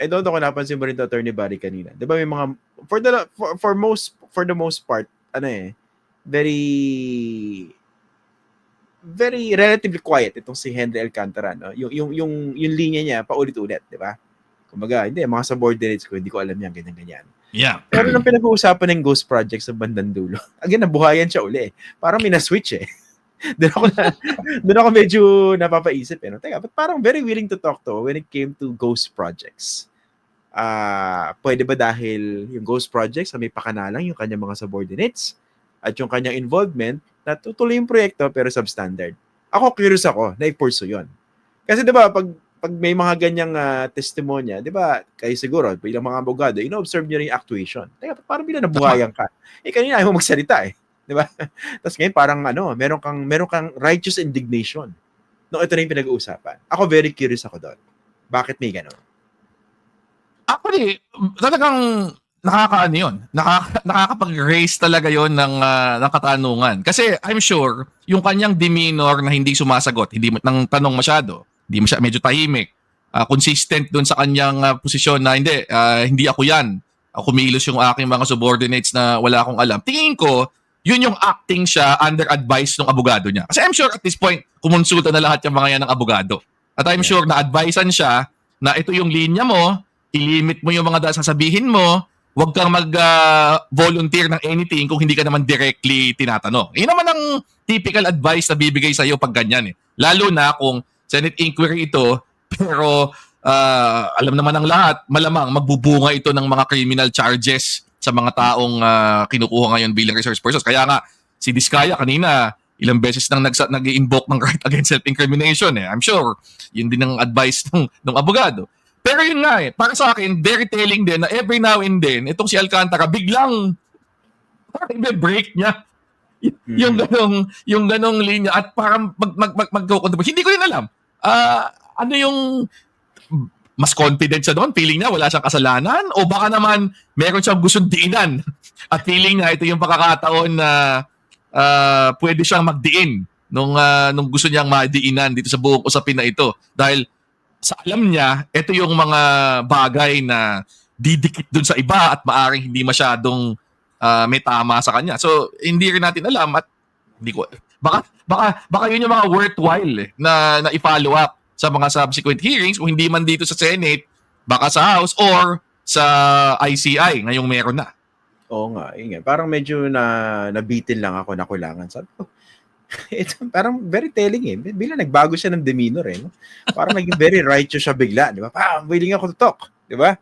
I don't know kung napansin mo rin to attorney Barry kanina. 'Di ba may mga for the for, for most for the most part ano eh very very relatively quiet itong si Henry Alcantara no. Yung yung yung yung linya niya paulit-ulit, 'di ba? Kumbaga, hindi mga subordinates ko, hindi ko alam yan ganyan ganyan. Yeah. Pero nung pinag-uusapan ng Ghost Project sa bandang dulo, again, nabuhayan siya uli. eh. Parang may na-switch eh. doon ako na, doon ako medyo napapaisip eh. No? Teka, but parang very willing to talk to when it came to Ghost Projects. Ah, pwede ba dahil yung Ghost Projects may pakanalang yung kanyang mga subordinates at yung kanyang involvement na tutuloy yung proyekto pero substandard. Ako curious ako na i-pursue yun. Kasi 'di ba pag pag may mga ganyang uh, testimonya, 'di ba? Kayo siguro bilang mga abogado, ino-observe niyo rin yung actuation. Teka, parang bila nabuhayan ka. Eh kanina ayaw mo magsalita eh. 'Di ba? Tapos ngayon parang ano, meron kang meron kang righteous indignation. No, ito na yung pinag-uusapan. Ako very curious ako doon. Bakit may ganun? Actually, talagang nakakaano yun. Nakaka, nakakapag-raise talaga yon ng, uh, ng katanungan. Kasi I'm sure, yung kanyang demeanor na hindi sumasagot, hindi ng tanong masyado, hindi masyado, medyo tahimik, uh, consistent dun sa kanyang uh, posisyon na hindi, uh, hindi ako yan. Uh, kumilos yung aking mga subordinates na wala akong alam. Tingin ko, yun yung acting siya under advice ng abogado niya. Kasi I'm sure at this point, kumonsulta na lahat yung mga yan ng abogado. At I'm Yeah. sure na advisean siya na ito yung linya mo, ilimit mo yung mga da- sasabihin mo, huwag kang mag-volunteer ng anything kung hindi ka naman directly tinatanong. Yun naman ang typical advice na bibigay sa'yo pag ganyan eh. Lalo na kung Senate inquiry ito, pero ah, alam naman ng lahat, malamang magbubunga ito ng mga criminal charges sa mga taong ah, kinukuha ngayon bilang resource persons. Kaya nga, si Diskaya kanina, ilang beses nang nagsa- nag-invoke ng right against self-incrimination eh. I'm sure, yun din ang advice ng, ng abogado. Pero yun nga eh, para sa akin, very telling din na every now and then, itong si Alcantara, biglang parang ibe-break niya y- yung Mhm. ganong yung ganong linya at parang mag mag mag, mag hindi ko rin alam. Ah, ano yung mas confident siya doon? Feeling niya wala siyang kasalanan o baka naman meron siyang gustong diinan at feeling niya ito yung pagkakataon na ah, pwede siyang magdiin nung ah, nung gusto niyang madiinan dito sa buong usapin na ito dahil sa alam niya ito yung mga bagay na didikit dun sa iba at maaring hindi masyadong ah, may tama sa kanya. So hindi rin natin alam at hindi ko baka baka baka yun yung mga worthwhile eh, na na i-follow up sa mga subsequent hearings kung hindi man dito sa Senate, baka sa House or sa ICI ngayong meron na. Oo nga, yun nga. Parang medyo na nabitin lang ako na kulangan. Sabi ko, ito, parang very telling eh. Bila nagbago siya ng demeanor eh. No? Parang naging very righteous siya bigla. Di ba? Pa, willing ako to talk. Di ba?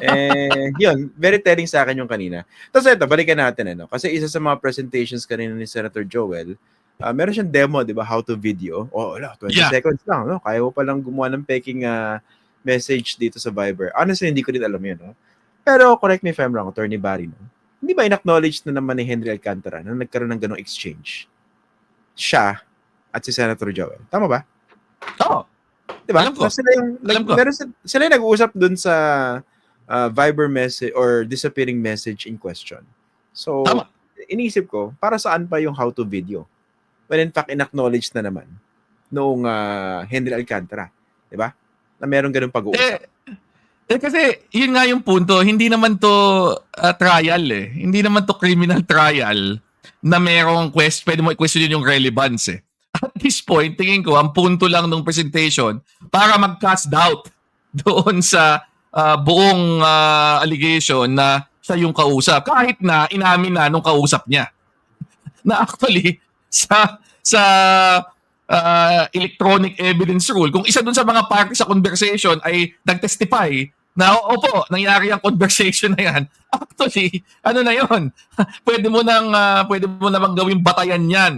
Eh, yun, very telling sa akin yung kanina. Tapos ito, balikan natin. Ano? Kasi isa sa mga presentations kanina ni Senator Joel, ah, meron siyang demo, di ba? How to video. Oh, wala, 20 Yeah. seconds lang. No? Kaya mo palang gumawa ng peking ah, message dito sa Viber. Honestly, hindi ko din alam yun. No? Pero correct me if I'm wrong, Attorney Barry. No? Hindi ba in-acknowledge na naman ni Henry Alcantara na nagkaroon ng ganong exchange? Siya at si Senator Joel. Tama ba? Oo. Di ba? Alam ko. Sila yung, Alam ko. meron sila, sila yung nag-uusap dun sa uh, Viber message or disappearing message in question. So, Tama. inisip ko, para saan pa yung how to video? When in fact, in-acknowledge na naman noong uh, Henry Alcantara. Di ba? Na meron ganung pag-uusap. Eh, eh kasi yun nga yung punto, hindi naman to ah, trial eh. Hindi naman to criminal trial na merong quest, pwede mo i-question yun yung relevance eh. At this point, tingin ko, ang punto lang ng presentation para mag-cast doubt doon sa ah, buong ah, allegation na siya yung kausap. Kahit na inamin na nung kausap niya. na actually, sa sa ah, electronic evidence rule, kung isa dun sa mga party sa conversation ay nag-testify na opo, nangyari ang conversation na yan. Actually, ano na yon? pwede mo nang ah, pwede mo namang gawing batayan yan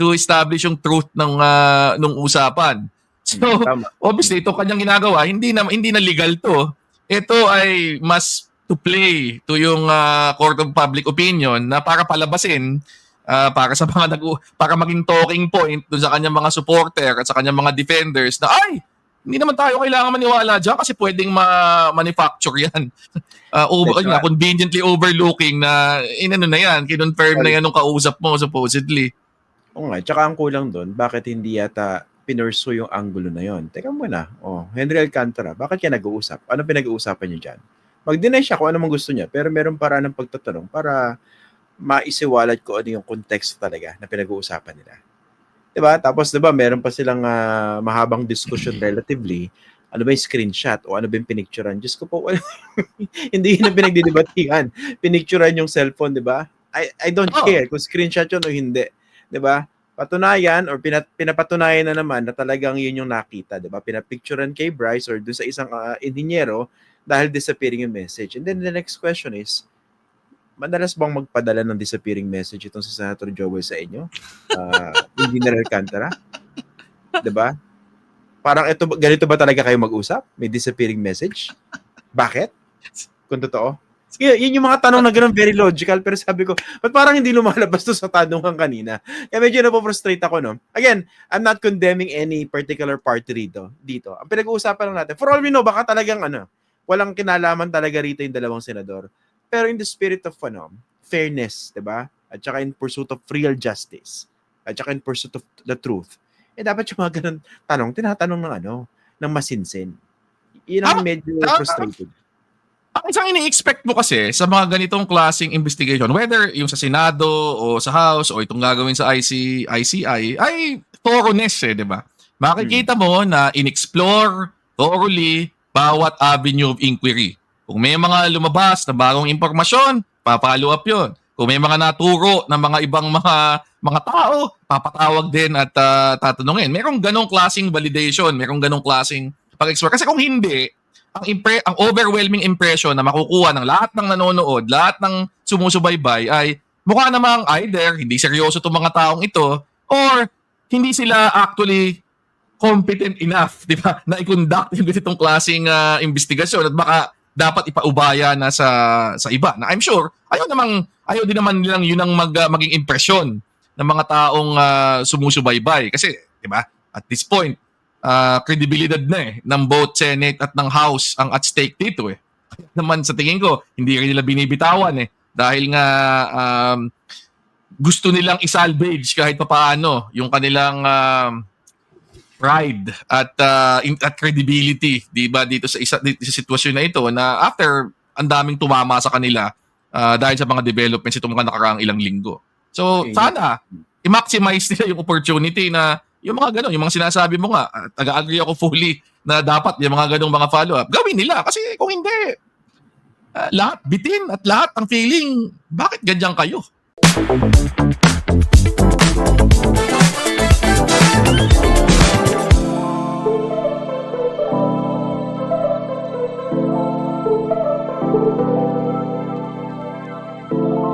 to establish yung truth ng ah, nung usapan. So, Tama. obviously, ito kanyang ginagawa, hindi na hindi na legal to. Ito ay mas to play to yung ah, court of public opinion na para palabasin ah, para sa mga nag para maging talking point dun sa kanyang mga supporter at sa kanyang mga defenders na ay hindi naman tayo kailangan maniwala diyan kasi pwedeng ma-manufacture yan. Ah, over, yun nga, right. conveniently overlooking na inano na yan, kinonfirm na yan nung kausap mo supposedly. Oo nga. Tsaka ang kulang doon, bakit hindi yata pinurso yung angulo na yon. Teka muna, oh, Henry Alcantara, bakit yan nag-uusap? Ano pinag-uusapan niyo dyan? Mag-deny siya kung ano man gusto niya, pero meron para ng pagtatanong para maisiwalat ko ano yung context talaga na pinag-uusapan nila. 'Di ba? Tapos 'di ba, meron pa silang ah, mahabang discussion relatively. Ano ba yung screenshot o ano ba yung pinicturean? Diyos ko po, wala- hindi ang pinagdidebatihan. Pinicturean yung cellphone, di ba? I, I don't Oo. care kung screenshot yun o hindi. Di ba? Patunayan or pinat, pinapatunayan na naman na talagang yun yung nakita. Di ba? Pinapicturean kay Bryce or dun sa isang uh, inhinyero dahil disappearing yung message. And then the next question is, madalas bang magpadala ng disappearing message itong si Senator Joel sa inyo? Uh, Engineer Alcantara? Diba? Parang ito, ganito ba talaga kayo mag-usap? May disappearing message? Bakit? Kung totoo? Sige, yun yung mga tanong na ganun, very logical. Pero sabi ko, ba't parang hindi lumalabas to sa tanungan kanina? Kaya medyo napofrustrate ako, no? Again, I'm not condemning any particular party rito. Dito. Ang pinag-uusapan lang natin, for all we know, baka talagang ano, walang kinalaman talaga rito yung dalawang senador. Pero in the spirit of ano, fairness, 'di ba? At saka in pursuit of real justice. At saka in pursuit of the truth. Eh dapat yung mga ganun tanong, tinatanong ng ano, ng masinsin. Yun ang Ah, medyo ah, frustrating. Ang isang ini-expect mo kasi sa mga ganitong klaseng investigation, whether yung sa Senado o sa House o itong gagawin sa IC, ICI, ay thoroughness eh, di ba? Makikita mo na in-explore thoroughly bawat avenue of inquiry. Kung may mga lumabas na bagong impormasyon, papalo up yun. Kung may mga naturo ng mga ibang mga mga tao, papatawag din at ah, tatanungin. Merong ganong klaseng validation, merong ganong klaseng pag-explore. Kasi kung hindi, ang impre- ang overwhelming impression na makukuha ng lahat ng nanonood, lahat ng sumusubaybay ay mukha namang either hindi seryoso itong mga taong ito or hindi sila actually competent enough, di ba, na i-conduct yung ganitong klaseng ah, investigasyon at baka dapat ipaubaya na sa sa iba. Na I'm sure, ayaw namang ayaw din naman nilang yun ang mag, ah, maging impresyon ng mga taong ah, sumusubaybay kasi, di ba? At this point, ah, kredibilidad na eh ng both Senate at ng House ang at stake dito eh. Naman sa tingin ko, hindi rin nila binibitawan eh dahil nga um, gusto nilang isalvage kahit papaano yung kanilang um, pride at uh, in- at credibility, 'di ba dito sa isa dito sa sitwasyon na ito na after ang daming tumama sa kanila uh, dahil sa mga developments itong mga nakaraang ilang linggo. So, Okay. sana i-maximize nila yung opportunity na yung mga ganun, yung mga sinasabi mo nga, taga-agree ako fully na dapat yung mga ganung mga follow-up, gawin nila. Kasi kung hindi, uh, lahat bitin at lahat ang feeling, bakit ganyan kayo?